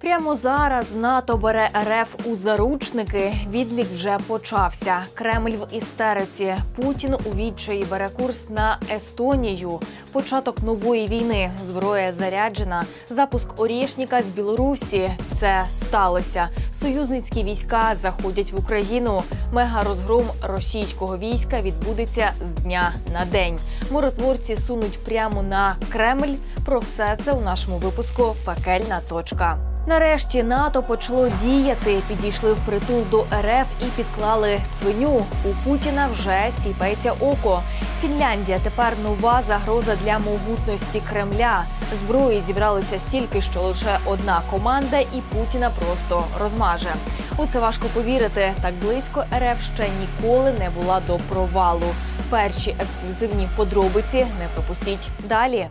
Прямо зараз НАТО бере РФ у заручники. Відлік вже почався. Кремль в істериці. Путін у відчаї бере курс на Естонію. Початок нової війни. Зброя заряджена. Запуск Орєшніка з Білорусі. Це сталося. Союзницькі війська заходять в Україну. Мегарозгром російського війська відбудеться з дня на день. Миротворці сунуть прямо на Кремль. Про все це у нашому випуску Пекельна точка. Нарешті НАТО почало діяти. Підійшли впритул до РФ і підклали свиню. У Путіна вже сіпається око. Фінляндія тепер нова загроза для могутності Кремля. Зброї зібралося стільки, що лише одна команда, і Путіна просто розмаже. У це важко повірити. Так близько РФ ще ніколи не була до провалу. Перші ексклюзивні подробиці не пропустіть далі.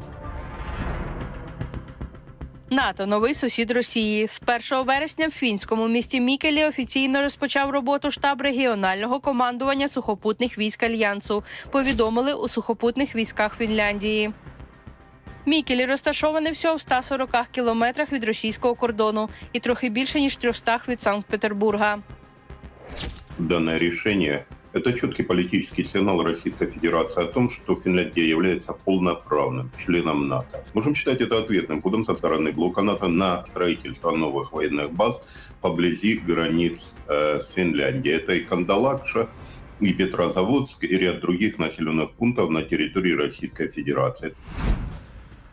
НАТО новий сусід Росії з 1 вересня в фінському місті Мікелі офіційно розпочав роботу штаб регіонального командування сухопутних військ альянсу. Повідомили у сухопутних військах Фінляндії. Мікелі розташований всього в 140 кілометрах від російського кордону і трохи більше ніж 300 від Санкт-Петербурга. данное решение – это четкий политический сигнал Российской Федерации о том, что Финляндия является полноправным членом НАТО. Можем считать это ответным ходом со стороны блока НАТО на строительство новых военных баз поблизи границ э, с Финляндией. Это и Кандалакша, и Петрозаводск, и ряд других населенных пунктов на территории Российской Федерации.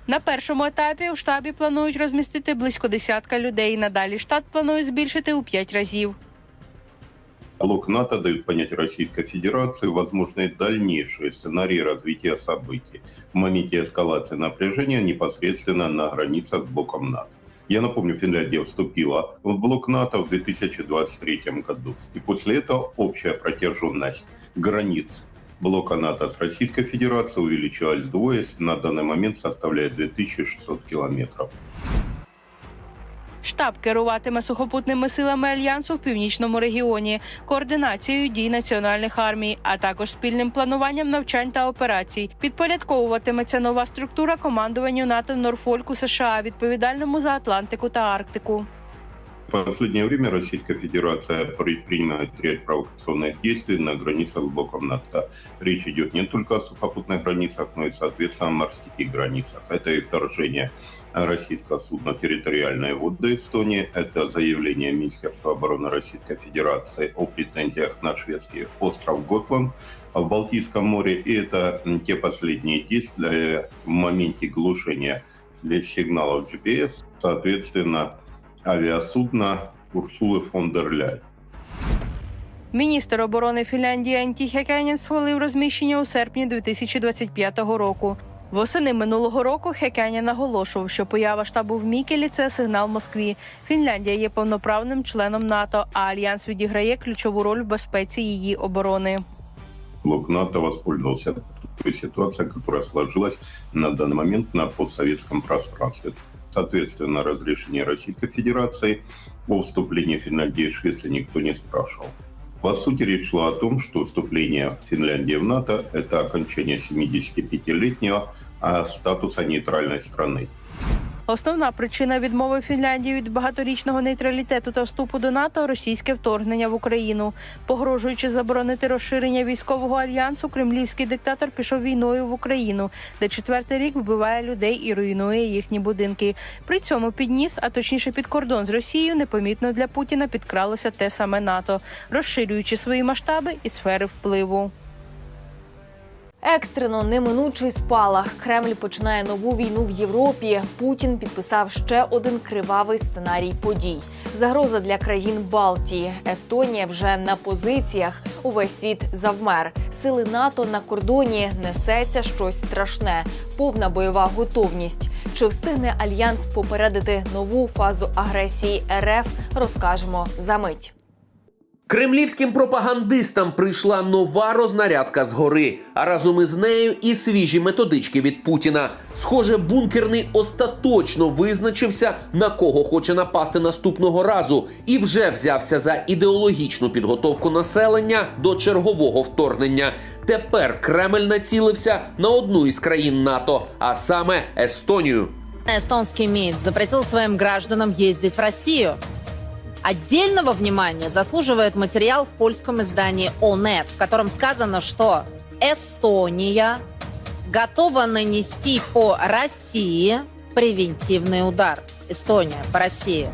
На першому етапі у штабі планують розмістити близько десятка людей. Надалі штат планує збільшити у п'ять разів. Блок НАТО дает понять Российской Федерации возможные дальнейшие сценарии развития событий в моменте эскалации напряжения непосредственно на границах с блоком НАТО. Я напомню, Финляндия вступила в блок НАТО в 2023 году. И после этого общая протяженность границ блока НАТО с Российской Федерацией увеличилась вдвое, на данный момент составляет 2600 километров. Штаб керуватиме сухопутними силами альянсу в північному регіоні, координацією дій національних армій, а також спільним плануванням навчань та операцій. Підпорядковуватиметься нова структура командуванню НАТО Норфольку США, відповідальному за Атлантику та Арктику. В последнее время Российская Федерация предпринимает ряд провокационных действий на границах с блоком НАТО. Речь идет не только о сухопутных границах, но и, соответственно, о морских границах. Это и вторжение российского судна в территориальные воды Эстонии, это заявление Министерства обороны Российской Федерации о претензиях на шведский остров Готланд в Балтийском море, и это м, те последние действия в моменте глушения сигналов GPS, соответственно, авиасудна Урсули фон дер Ляйн. Міністр оборони Фінляндії Анті Хекенін схвалив розміщення у серпні 2025 року. Восени минулого року Хекенін наголошував, що поява штабу в Мікелі це сигнал Москві. Фінляндія є повноправним членом НАТО, а альянс відіграє ключову роль в безпеці її оборони. Блок НАТО воспользовался той ситуацией, которая сложилась на данный момент на постсоветском пространстве. Соответственно, разрешение Российской Федерации о вступлении Финляндии и Швеции никто не спрашивал. По сути, речь шла о том, что вступление Финляндии в НАТО – это окончание 75-летнего статуса нейтральной страны. Основна причина відмови Фінляндії від багаторічного нейтралітету та вступу до НАТО російське вторгнення в Україну. Погрожуючи заборонити розширення військового альянсу, кремлівський диктатор пішов війною в Україну, де четвертий рік вбиває людей і руйнує їхні будинки. При цьому під ніс, а точніше під кордон з Росією, непомітно для Путіна підкралося те саме НАТО, розширюючи свої масштаби і сфери впливу. Екстрено неминучий спалах. Кремль починає нову війну в Європі. Путін підписав ще один кривавий сценарій подій. Загроза для країн Балтії. Естонія вже на позиціях. Увесь світ завмер. Сили НАТО на кордоні несеться щось страшне. Повна бойова готовність. Чи встигне альянс попередити нову фазу агресії РФ? Розкажемо за мить. Кремлівським пропагандистам прийшла нова рознарядка згори, а разом із нею і свіжі методички від Путіна. Схоже, бункерний остаточно визначився, на кого хоче напасти наступного разу, і вже взявся за ідеологічну підготовку населення до чергового вторгнення. Тепер Кремль націлився на одну із країн НАТО, а саме Естонію. Эстонский МИД запретил своим гражданам ездить в Россию. Отдельного внимания заслуживает материал в польском издании ОНЕТ, в котором сказано, что Эстония готова нанести по России превентивный удар. Эстония по России.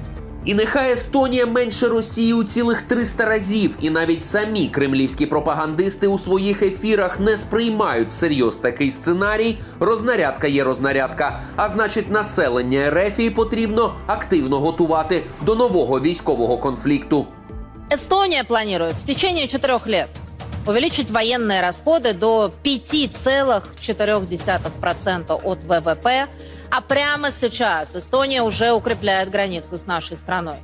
І нехай Естонія менше Росії у цілих 300 разів, і навіть самі кремлівські пропагандисти у своїх ефірах не сприймають всерйоз такий сценарій. Рознарядка є рознарядка. А значить, населення Ерефії потрібно активно готувати до нового військового конфлікту. Эстония планирует в течение четырех лет увеличить военные расходы до 5,4% от ВВП, а прямо сейчас Эстония уже укрепляет границу с нашей страной.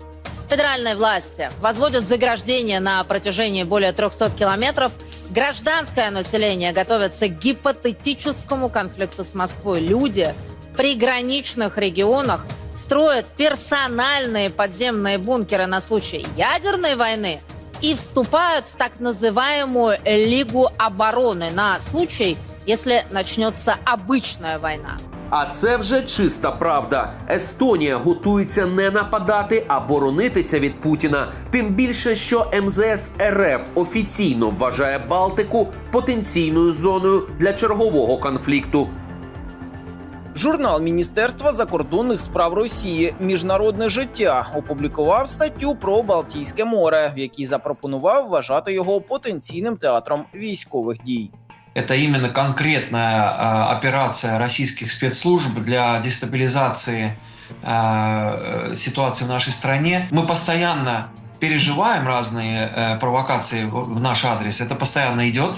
Федеральные власти возводят заграждения на протяжении более 300 километров. Гражданское население готовится к гипотетическому конфликту с Москвой. Люди в приграничных регионах строят персональные подземные бункеры на случай ядерной войны и вступают в так называемую Лигу обороны на случай, если начнется обычная война. А це вже чиста правда. Естонія готується не нападати, а боронитися від Путіна. Тим більше, що МЗС РФ офіційно вважає Балтику потенційною зоною для чергового конфлікту. Журнал Міністерства закордонних справ Росії Міжнародне життя опублікував статтю про Балтійське море, в якій запропонував вважати його потенційним театром військових дій. Это именно конкретная э, операция российских спецслужб для дестабилизации э, ситуации в нашей стране. Мы постоянно переживаем разные э, провокации в в наш адрес. Это постоянно идет.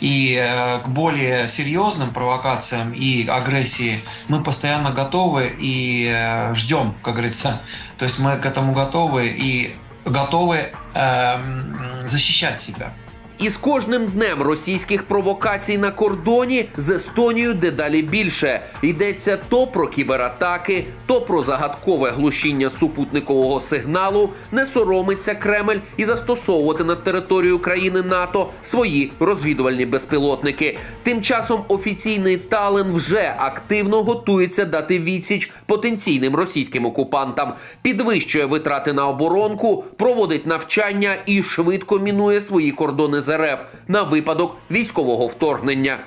И э, к более серьезным провокациям и агрессии мы постоянно готовы и э, ждем, как говорится. То есть мы к этому готовы и готовы эм, защищать себя. І з кожним днем російських провокацій на кордоні з Естонією дедалі більше йдеться то про кібератаки, то про загадкове глушіння супутникового сигналу. Не соромиться Кремль і застосовувати на територію країни НАТО свої розвідувальні безпілотники. Тим часом офіційний Талин вже активно готується дати відсіч потенційним російським окупантам, підвищує витрати на оборонку, проводить навчання і швидко мінує свої кордони з РФ на випадок військового вторгнення.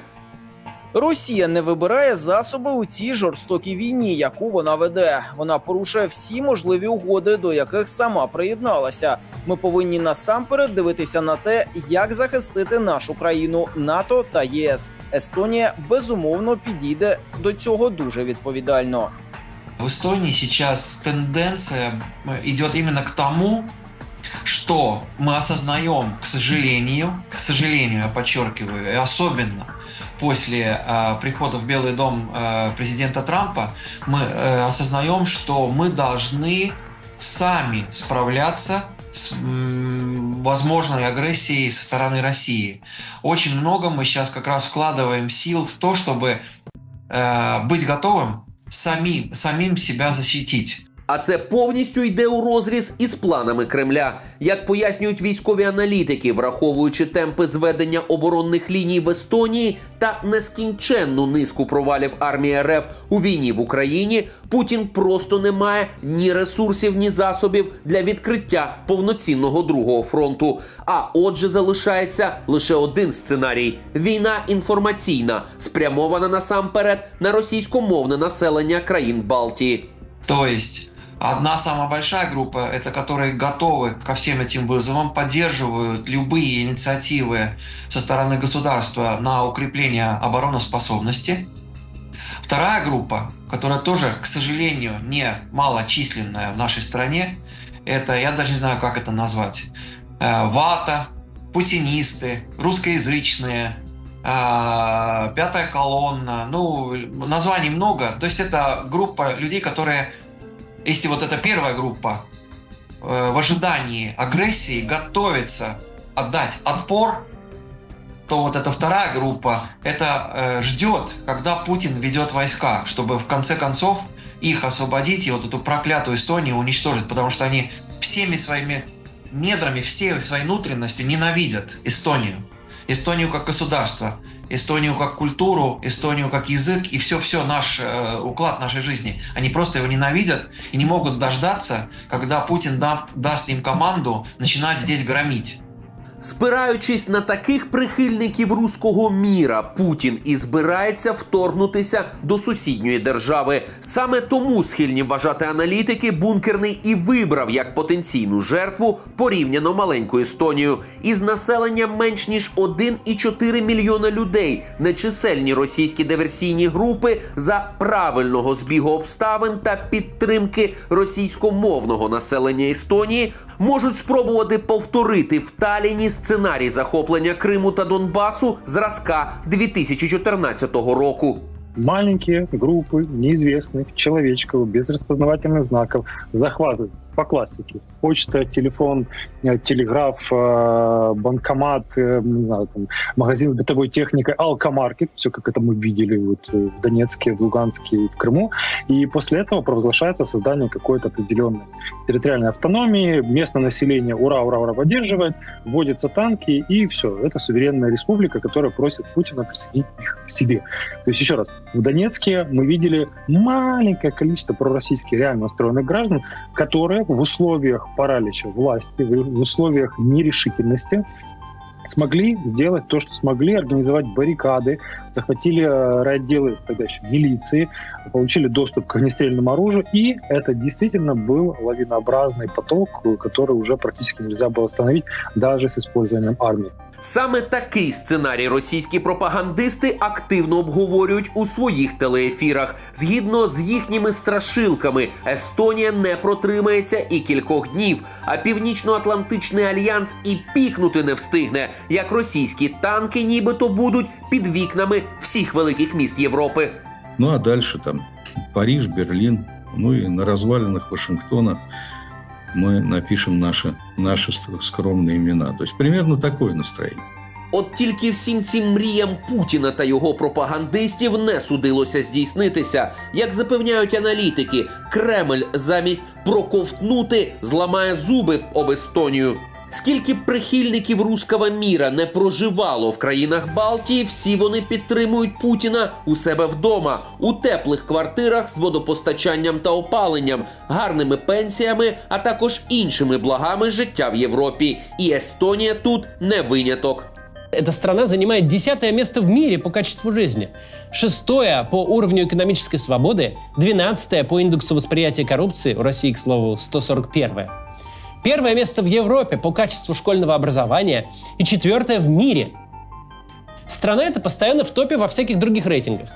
Росія не вибирає засоби у цій жорстокій війні, яку вона веде. Вона порушує всі можливі угоди, до яких сама приєдналася. Ми повинні насамперед дивитися на те, як захистити нашу країну НАТО та ЄС. Естонія безумовно підійде до цього дуже відповідально. В Эстонии сейчас тенденция э, идет именно к тому, что мы осознаем, к сожалению, к сожалению, я подчеркиваю, и особенно после э, прихода в Белый дом э, президента Трампа, мы э, осознаем, что мы должны сами справляться с возможной агрессией со стороны России. Очень много мы сейчас как раз вкладываем сил в то, чтобы э, быть готовым самим, самим себя защитить. А це повністю йде у розріз із планами Кремля. Як пояснюють військові аналітики, враховуючи темпи зведення оборонних ліній в Естонії та нескінченну низку провалів армії РФ у війні в Україні, Путін просто не має ні ресурсів, ні засобів для відкриття повноцінного другого фронту. А отже, залишається лише один сценарій: війна інформаційна, спрямована насамперед на російськомовне населення країн Балтії. То есть одна самая большая группа, это которые готовы ко всем этим вызовам, поддерживают любые инициативы со стороны государства на укрепление обороноспособности. Вторая группа, которая тоже, к сожалению, не малочисленная в нашей стране, это, я даже не знаю, как это назвать, э, вата, путинисты, русскоязычные, э, пятая колонна, ну, названий много. То есть это группа людей, которые, если вот эта первая группа э, в ожидании агрессии готовится отдать отпор, то вот эта вторая группа это э, ждет, когда Путин ведет войска, чтобы в конце концов их освободить и вот эту проклятую Эстонию уничтожить, потому что они всеми своими недрами, всей своей внутренностью ненавидят Эстонию. Эстонию как государство. Эстонию как культуру, Эстонию как язык и все-все наш э, уклад нашей жизни. Они просто его ненавидят и не могут дождаться, когда Путин да- даст им команду начинать здесь громить. Спираючись на таких прихильників руського міра, Путін і збирається вторгнутися до сусідньої держави. Саме тому схильні вважати аналітики бункерний і вибрав як потенційну жертву порівняно маленьку Естонію. Із населенням менш ніж 1,4 мільйона людей нечисельні російські диверсійні групи за правильного збігу обставин та підтримки російськомовного населення Естонії можуть спробувати повторити в Таліні сценарій захоплення Криму та Донбасу зразка 2014 року. маленькие группы неизвестных человечков без распознавательных знаков захватывают по классике. Почта, телефон, э, телеграф, э, банкомат, э, знаю, там, магазин с бытовой техникой, алкомаркет, все как это мы видели вот в Донецке, в Луганске и в Крыму. И после этого провозглашается создание какой-то определенной территориальной автономии, местное население ура, ура, ура поддерживает, вводятся танки и все. Это суверенная республика, которая просит Путина присоединить их к себе. То есть, еще раз, в Донецке мы видели маленькое количество пророссийских реально настроенных граждан, которые в условиях паралича власти, в условиях нерешительности смогли сделать то, что смогли, организовать баррикады, захватили э, райотделы тогда еще милиции, получили доступ к огнестрельному оружию, и это действительно был лавинообразный поток, который уже практически нельзя было остановить даже с использованием армии. Саме такий сценарій російські пропагандисти активно обговорюють у своїх телеефірах. Згідно з їхніми страшилками, Естонія не протримається і кількох днів, а Північно-Атлантичний альянс і пікнути не встигне, як російські танки нібито будуть під вікнами всіх великих міст Європи. Ну а дальше там Париж, Берлин, ну и на развалинах Вашингтона мы напишем наши, наши скромные имена. То есть примерно такое настроение. От тільки всім цим мріям Путіна та його пропагандистів не судилося здійснитися. Як запевняють аналітики, Кремль замість проковтнути зламає зуби об Естонію. Скільки б прихильників руского міра не проживало в країнах Балтії, всі вони підтримують Путіна у себе вдома, у теплих квартирах з водопостачанням та опаленням, гарними пенсіями, а також іншими благами життя в Європі. І Естонія тут не виняток. Эта страна занимает десятое место в мире по качеству жизни, шестое по уровню экономической свободы, двенадцатое по индексу восприятия коррупции, у России, к слову, 141 Первое место в Европе по качеству школьного образования и четвертое в мире. Страна эта постоянно в топе во всяких других рейтингах.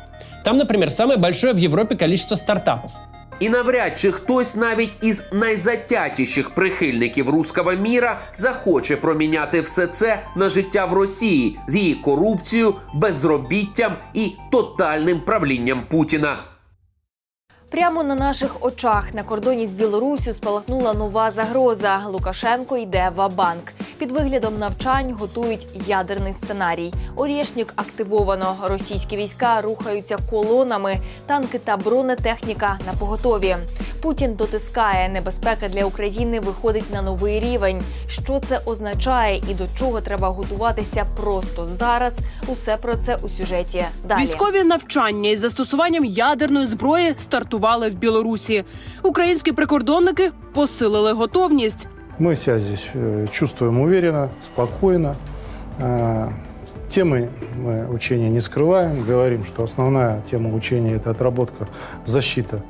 Там, например, самое большое в Европе количество стартапов. І навряд чи хтось навіть із найзатятіших прихильників руского міра захоче проміняти все це на життя в Росії з її корупцією, безробіттям і тотальним правлінням Путіна. Прямо на наших очах на кордоні з Білоруссю спалахнула нова загроза. Лукашенко йде в банк Під виглядом навчань готують ядерний сценарій. Орєшнік активовано. Російські війська рухаються колонами, танки та бронетехніка на поготові. Путін дотискає небезпека для України виходить на новий рівень. Що це означає і до чого треба готуватися просто зараз? Усе про це у сюжеті. Далі Військові навчання із застосуванням ядерної зброї стартували в Білорусі. Українські прикордонники посилили готовність. Мы себя здесь э, чувствуем уверенно, спокойно. Э, Темы мы учения не скрываем. Говорим, что основная тема учения – это отработка, защита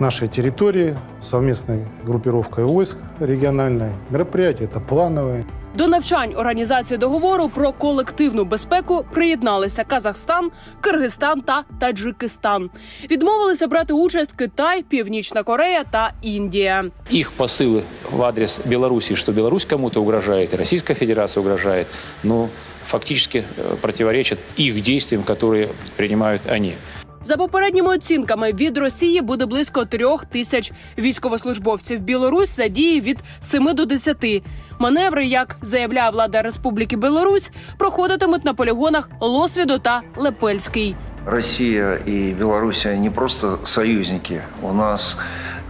нашей территории совместной группировкой войск региональной. Мероприятие это плановое. До навчань організації договору про колективну безпеку приєдналися Казахстан, Киргизстан та Таджикистан. Відмовилися брати участь Китай, Північна Корея та Індія. их посылы в адрес Беларуси, что Беларусь кому-то угрожает, и Российская Федерация угрожает, ну, фактически э, противоречат их действиям, которые принимают они. За попередніми оцінками від Росії буде близько трьох тисяч військовослужбовців. Білорусь задіє від 7 до 10. Маневри, як заявляє влада Республіки Білорусь, проходитимуть на полігонах Лосвідо та Лепельський. Россия и Беларусь они не просто союзники. У нас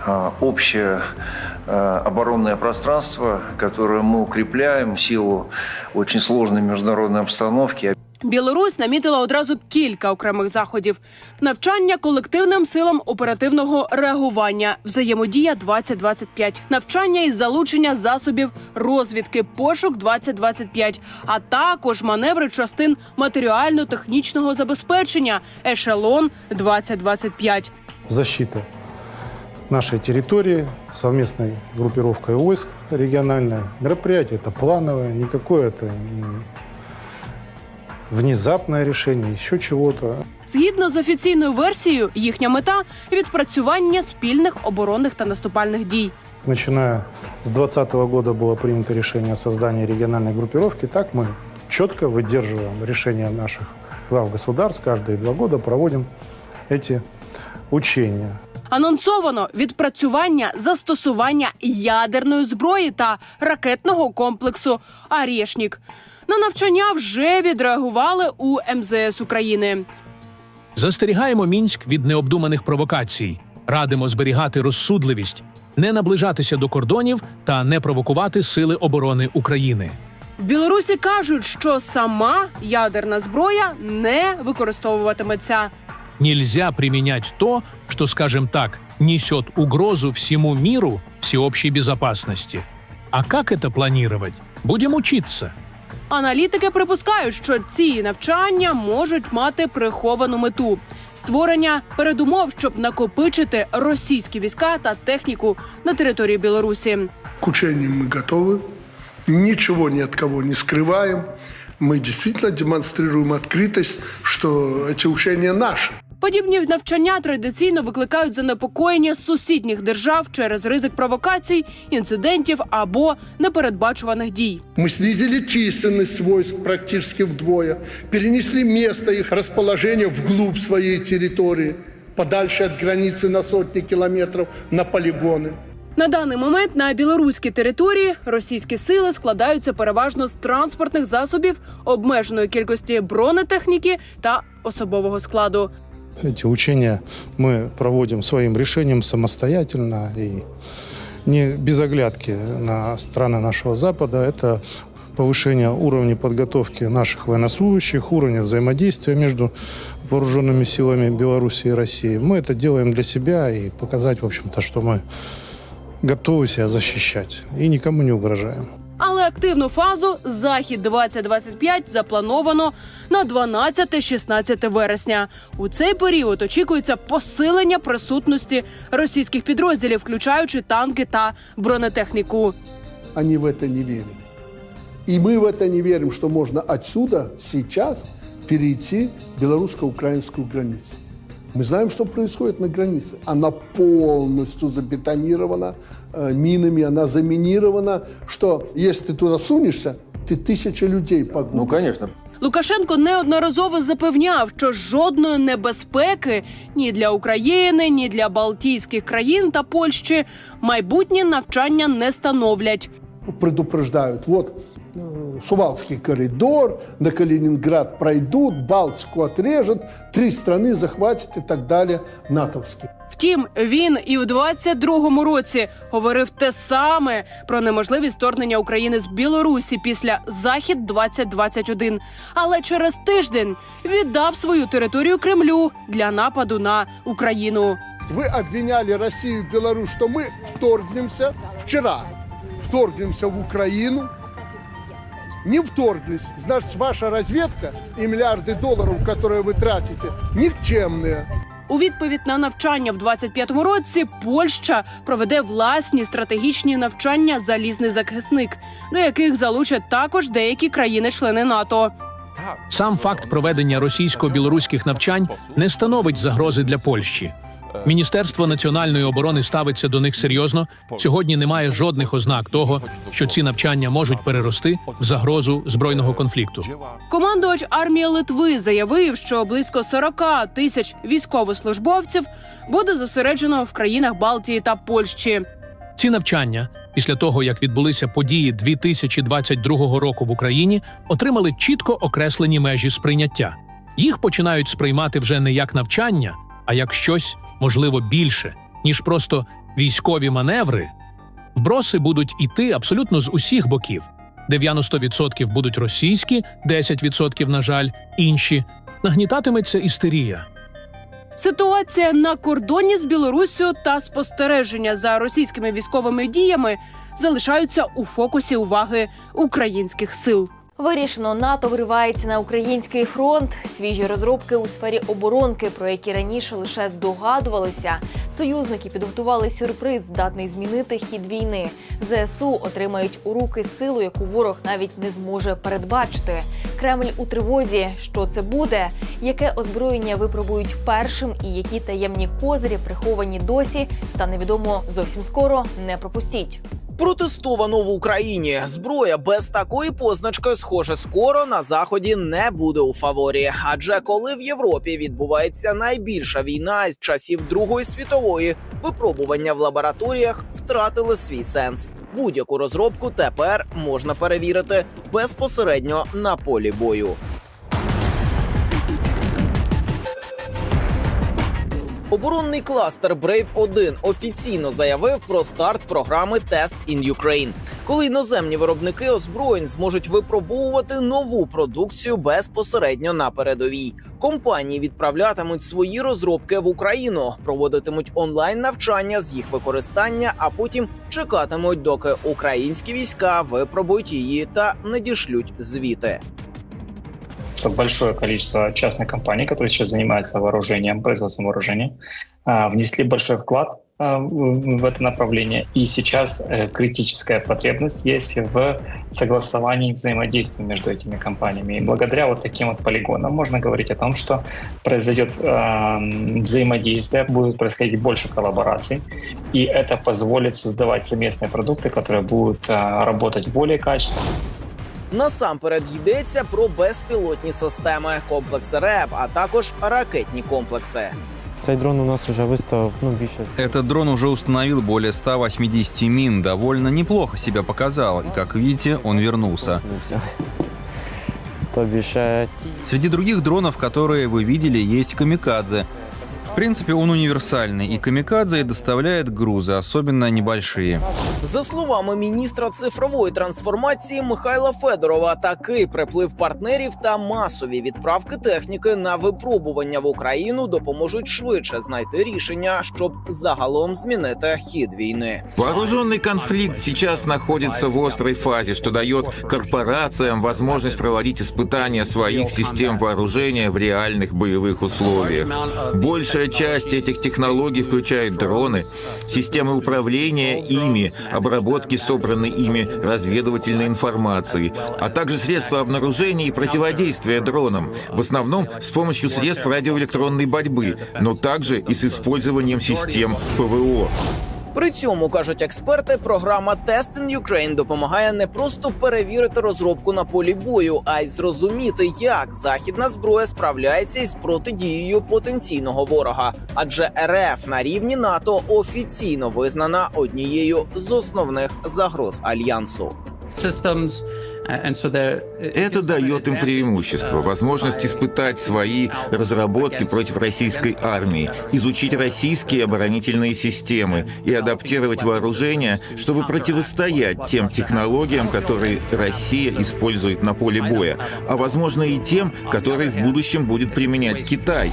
а, оборонное пространство, которое мы укрепляем в силу очень сложной международной обстановки. Білорусь намітила одразу кілька окремих заходів: навчання колективним силам оперативного реагування, взаємодія 2025 навчання із залучення засобів розвідки, пошук 2025 а також маневри частин матеріально-технічного забезпечення, ешелон 2025 Защита нашей территории совместной группировкой войск региональной. Мероприятие это плановое, никакое это внезапное решение, еще чего-то. Згідно з офіційною версією, їхня мета відпрацювання спільних оборонних та наступальних дій. Начиная с 2020 года было принято решение о создании региональной группировки. Так мы четко выдерживаем решения наших глав государств. Каждые два года проводим эти учения. Анонсовано відпрацювання застосування ядерної зброї та ракетного комплексу «Арєшнік». На навчання вже відреагували у МЗС України. Застерігаємо Мінськ від необдуманих провокацій, радимо зберігати розсудливість, не наближатися до кордонів та не провокувати сили оборони України. В Білорусі кажуть, що сама ядерна зброя не використовуватиметься. Нельзя применять то, что, скажем так, несет угрозу всему миру, всеобщей безопасности. А как это планировать? Будем учиться. Аналітики припускають, що ці навчання можуть мати приховану мету створення передумов, щоб накопичити російські війська та техніку на території Білорусі. К учениям мы готовы, ничего ни от кого не скрываем. Мы действительно демонстрируем открытость, что эти учения наши. Подібні навчання традиційно викликають занепокоєння з сусідніх держав через ризик провокацій, інцидентів або непередбачуваних дій. Мы снизили численность войск практически вдвое, перенесли место их расположения вглубь своей территории, подальше от границы на сотни километров на полигоны. На даний момент на білоруській території російські сили складаються переважно з транспортних засобів, обмеженої кількості бронетехніки та особового складу. Эти учения мы проводим своим решением самостоятельно и не без оглядки на страны нашего Запада. Это повышение уровня подготовки наших военнослужащих, уровня взаимодействия между вооруженными силами Беларуси и России. Мы это делаем для себя и показать, в общем-то, что мы готовы себя защищать и никому не угрожаем. Але активну фазу захід 2025 заплановано на 12-16 вересня. У цей період очікується посилення присутності російських підрозділів, включаючи танки та бронетехніку. Они в это не верят. И мы в это не верим, что можно отсюда сейчас перейти белорусско-украинскую границу. Мы знаем, что происходит на границе. Она полностью забетонирована э, минами, она заминирована, что если ты туда сунешься, ты тысяча людей погубишь. Ну, конечно. Лукашенко неодноразово запевняв, що жодної небезпеки ні для України, ні для Балтійських країн та Польщі майбутнє навчання не становлять. предупреждают, вот э, Сувалский коридор, на Калининград пройдут, Балтику отрежут, три страны захватят и так далее, натовские. Втім, він і у 22-му році говорив те саме про неможливість вторгнення України з Білорусі після захід 2021 Але через тиждень віддав свою територію Кремлю для нападу на Україну. Вы обвиняли Россию и Беларусь, что мы вторгнемся вчера, вторгнемся в Украину, не вторглись. Значит, ваша разведка и миллиарды долларов, которые вы тратите, никчемные. У відповідь на навчання в 25-му році Польща проведе власні стратегічні навчання Залізний захисник, до яких залучать також деякі країни-члени НАТО. Сам факт проведення російсько-білоруських навчань не становить загрози для Польщі. Міністерство національної оборони ставиться до них серйозно. Сьогодні немає жодних ознак того, що ці навчання можуть перерости в загрозу збройного конфлікту. Командувач армії Литви заявив, що близько 40 тисяч військовослужбовців буде зосереджено в країнах Балтії та Польщі. Ці навчання, після того як відбулися події 2022 року в Україні, отримали чітко окреслені межі сприйняття. Їх починають сприймати вже не як навчання, а як щось можливо більше, ніж просто військові маневри. Вброси будуть іти абсолютно з усіх боків. 90% будуть російські, 10% на жаль, інші. Нагнітатиметься істерія. Ситуація на кордоні з Білоруссю та спостереження за російськими військовими діями залишаються у фокусі уваги українських сил. Вирішено, НАТО виривається на український фронт. Свіжі розробки у сфері оборонки, про які раніше лише здогадувалися. Союзники підготували сюрприз, здатний змінити хід війни. ЗСУ отримають у руки силу, яку ворог навіть не зможе передбачити. Кремль у тривозі. Що це буде? Яке озброєння випробують першим, і які таємні козирі приховані досі, стане відомо зовсім скоро. Не пропустіть. Протестовано в Україні. Зброя без такої позначки, схоже, скоро на заході не буде у фаворі. Адже коли в Європі відбувається найбільша війна з часів Другої світової, випробування в лабораторіях втратили свій сенс. Будь-яку розробку тепер можна перевірити безпосередньо на полі бою. Оборонний кластер Brave 1 офіційно заявив про старт програми Test in Ukraine, коли іноземні виробники озброєнь зможуть випробовувати нову продукцію безпосередньо на передовій. Компанії відправлятимуть свої розробки в Україну, проводитимуть онлайн навчання з їх використання, а потім чекатимуть, доки українські війська випробують її та надішлють звіти. Большое количество частных компаний, которые сейчас занимаются вооружением, производством вооружения, а, внесли большой вклад а, в это направление. И сейчас э, критическая потребность есть в согласовании взаимодействия между этими компаниями. И благодаря вот таким вот полигонам можно говорить о том, что произойдет эм, взаимодействие, будет происходить больше коллабораций, и это позволит создавать совместные продукты, которые будут работать более качественно. Насамперед йдеться про безпілотні системи, комплекси РЕБ, а також ракетні комплекси. Цей дрон у нас вже виставив ну, більше. Этот дрон уже установил более 180 мин, довольно неплохо себя показал, и, как видите, он вернулся. То більше ті. Среди других дронов, которые вы видели, есть камикадзе. В принципе, он универсальный, и камикадзе доставляет грузы, особенно небольшие. За словами міністра цифрової трансформації Михайла Федорова, такий приплив партнерів та масові відправки техніки на випробування в Україну допоможуть швидше знайти рішення, щоб загалом змінити хід війни. Вооруженный конфликт сейчас находится в острой фазе, что дает корпорациям возможность проводить испытания своих систем вооружения в реальных боевых условиях. Большая часть этих технологий включает дроны, системы управления ими, обработки собранной ими разведывательной информации, а также средства обнаружения и противодействия дронам, в основном с помощью средств радиоэлектронной борьбы, но также и с использованием систем ПВО. При цьому кажуть експерти, програма in Ukraine допомагає не просто перевірити розробку на полі бою, а й зрозуміти, як західна зброя справляється із протидією потенційного ворога. Адже РФ на рівні НАТО офіційно визнана однією з основних загроз альянсу. Это дает им преимущество, возможность испытать свои разработки против российской армии, изучить российские оборонительные системы и адаптировать вооружение, чтобы противостоять тем технологиям, которые Россия использует на поле боя, а возможно и тем, которые в будущем будет применять Китай.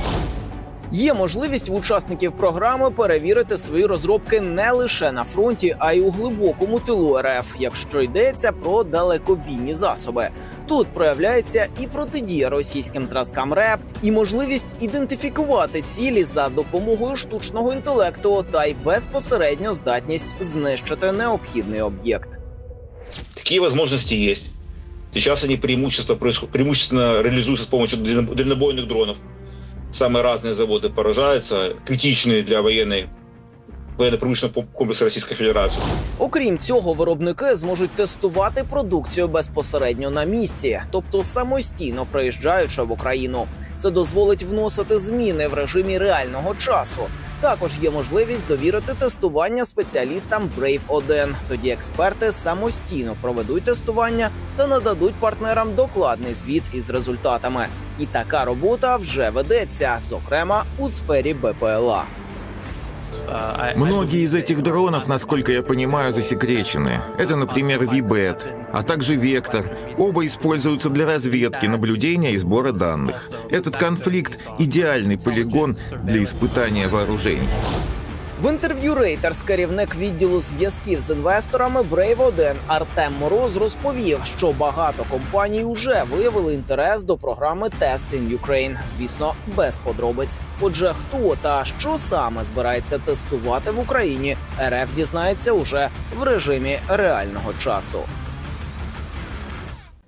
Є можливість в учасників програми перевірити свої розробки не лише на фронті, а й у глибокому тилу РФ, якщо йдеться про далекобійні засоби. Тут проявляється і протидія російським зразкам РЕП, і можливість ідентифікувати цілі за допомогою штучного інтелекту, та й безпосередньо здатність знищити необхідний об'єкт. Такие возможности есть. Сейчас они преимущество, происход- преимущественно реализуются с помощью дально- дальнобойных дронов. Самые разные заводы поражаются, критичные для военной военно-промышленного комплекса Российской Федерации. Окрім цього, виробники зможуть тестувати продукцію безпосередньо на місці, тобто самостійно приїжджаючи в Україну. Це дозволить вносити зміни в режимі реального часу. Також є можливість довірити тестування спеціалістам Brave 1. Тоді експерти самостійно проведуть тестування та нададуть партнерам докладний звіт із результатами. І така робота вже ведеться, зокрема у сфері БПЛА. Многие из этих дронов, насколько я понимаю, засекречены. Это, например, Вибет, а также Вектор. Оба используются для разведки, наблюдения и сбора данных. Этот конфликт – идеальный полигон для испытания вооружений. В інтерв'ю Reuters керівник відділу зв'язків з інвесторами Brave 1 Артем Мороз розповів, що багато компаній уже виявили інтерес до програми Test in Ukraine. Звісно, без подробиць. Отже, хто та що саме збирається тестувати в Україні, РФ дізнається уже в режимі реального часу.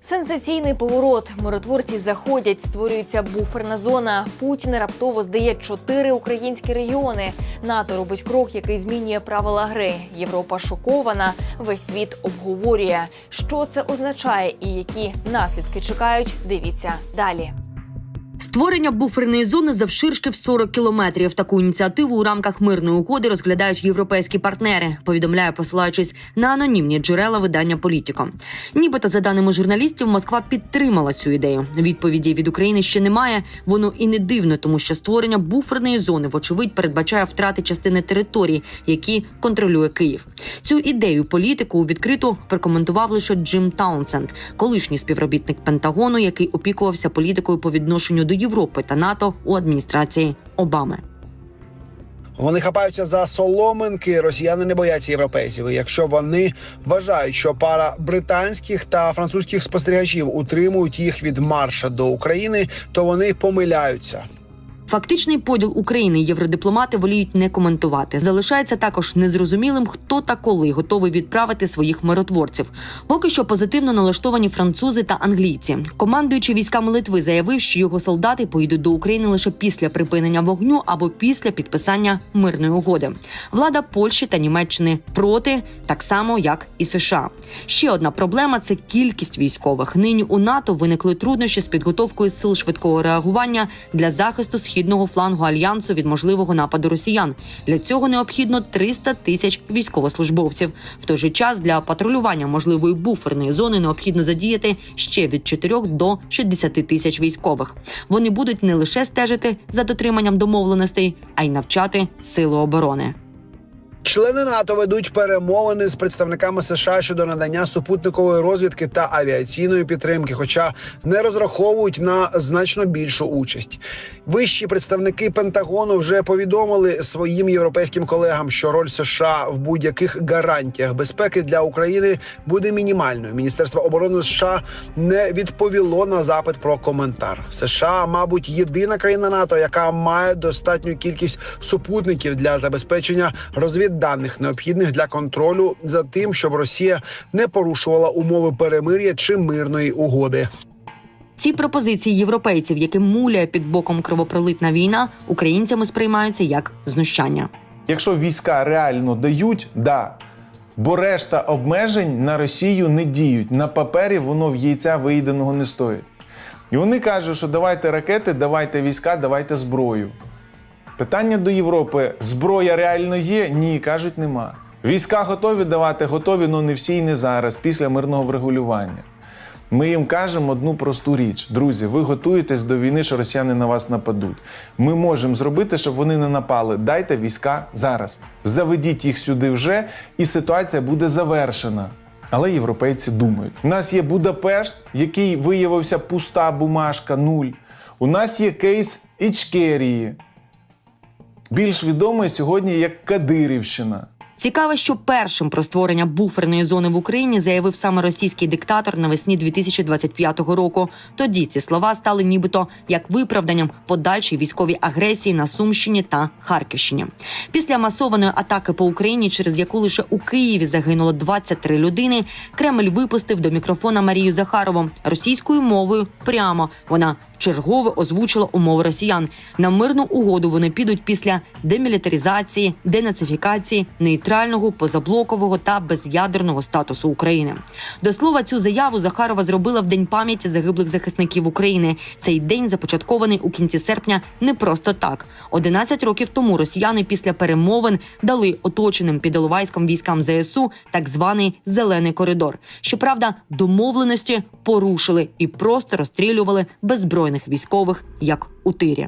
Сенсаційний поворот. Миротворці заходять, створюється буферна зона. Путін раптово здає чотири українські регіони. НАТО робить крок, який змінює правила гри. Європа шокована. Весь світ обговорює, що це означає і які наслідки чекають. Дивіться далі. Створення буферної зони завширшки в 40 кілометрів. Таку ініціативу у рамках мирної угоди розглядають європейські партнери. Повідомляє, посилаючись на анонімні джерела видання Політіко. Нібито, за даними журналістів, Москва підтримала цю ідею. Відповіді від України ще немає. Воно і не дивно, тому що створення буферної зони, вочевидь, передбачає втрати частини територій, які контролює Київ. Цю ідею політику відкрито прокоментував лише Джим Таунсенд, колишній співробітник Пентагону, який опікувався політикою по відношенню до Європи та НАТО у адміністрації Обами. Вони хапаються за соломинки. Росіяни не бояться європейців. Якщо вони вважають, що пара британських та французьких спостерігачів утримують їх від марша до України, то вони помиляються. Фактичний поділ України євродипломати воліють не коментувати. Залишається також незрозумілим, хто та коли готовий відправити своїх миротворців. Поки що позитивно налаштовані французи та англійці. Командуючий військами Литви заявив, що його солдати поїдуть до України лише після припинення вогню або після підписання мирної угоди. Влада Польщі та Німеччини проти, так само як і США. Ще одна проблема це кількість військових. Нині у НАТО виникли труднощі з підготовкою сил швидкого реагування для захисту східного флангу альянсу від можливого нападу росіян. Для цього необхідно 300 тисяч військовослужбовців. В той же час для патрулювання можливої буферної зони необхідно задіяти ще від 4 до 60 тисяч військових. Вони будуть не лише стежити за дотриманням домовленостей, а й навчати сили оборони. Члени НАТО ведуть перемовини з представниками США щодо надання супутникової розвідки та авіаційної підтримки, хоча не розраховують на значно більшу участь. Вищі представники Пентагону вже повідомили своїм європейським колегам, що роль США в будь-яких гарантіях безпеки для України буде мінімальною. Міністерство оборони США не відповіло на запит про коментар. США, мабуть, єдина країна НАТО, яка має достатню кількість супутників для забезпечення розвідданих, необхідних для контролю за тим, щоб Росія не порушувала умови перемир'я чи мирної угоди. Ці пропозиції європейців, яким муляє під боком кровопролитна війна, українцями сприймаються як знущання. Якщо війська реально дають, да. Бо решта обмежень на Росію не діють. На папері воно в яйця виїденого не стоїть. І вони кажуть, що давайте ракети, давайте війська, давайте зброю. Питання до Європи: зброя реально є? Ні, кажуть, нема. Війська готові давати, готові, але не всі і не зараз, після мирного врегулювання. Ми їм кажемо одну просту річ: друзі, ви готуєтесь до війни, що росіяни на вас нападуть. Ми можемо зробити, щоб вони не напали. Дайте війська зараз. Заведіть їх сюди вже, і ситуація буде завершена. Але європейці думають: у нас є Будапешт, який виявився пуста бумажка, нуль. У нас є кейс Ічкерії, більш відомий сьогодні як Кадирівщина. Цікаво, що першим про створення буферної зони в Україні заявив саме російський диктатор навесні 2025 року. Тоді ці слова стали нібито як виправданням подальшій військовій агресії на Сумщині та Харківщині. Після масованої атаки по Україні, через яку лише у Києві загинуло 23 людини, Кремль випустив до мікрофона Марію Захарову російською мовою. Прямо вона вчергове озвучила умови росіян. На мирну угоду вони підуть після демілітаризації, денацифікації, нейтрального, позаблокового та безядерного статусу України. До слова, цю заяву Захарова зробила в день пам'яті загиблих захисників України. Цей день започаткований у кінці серпня не просто так. 11 років тому росіяни після перемовин дали оточеним під Іловайськом військам ЗСУ так званий зелений коридор. Щоправда, домовленості порушили і просто розстрілювали беззбройних військових як у тирі.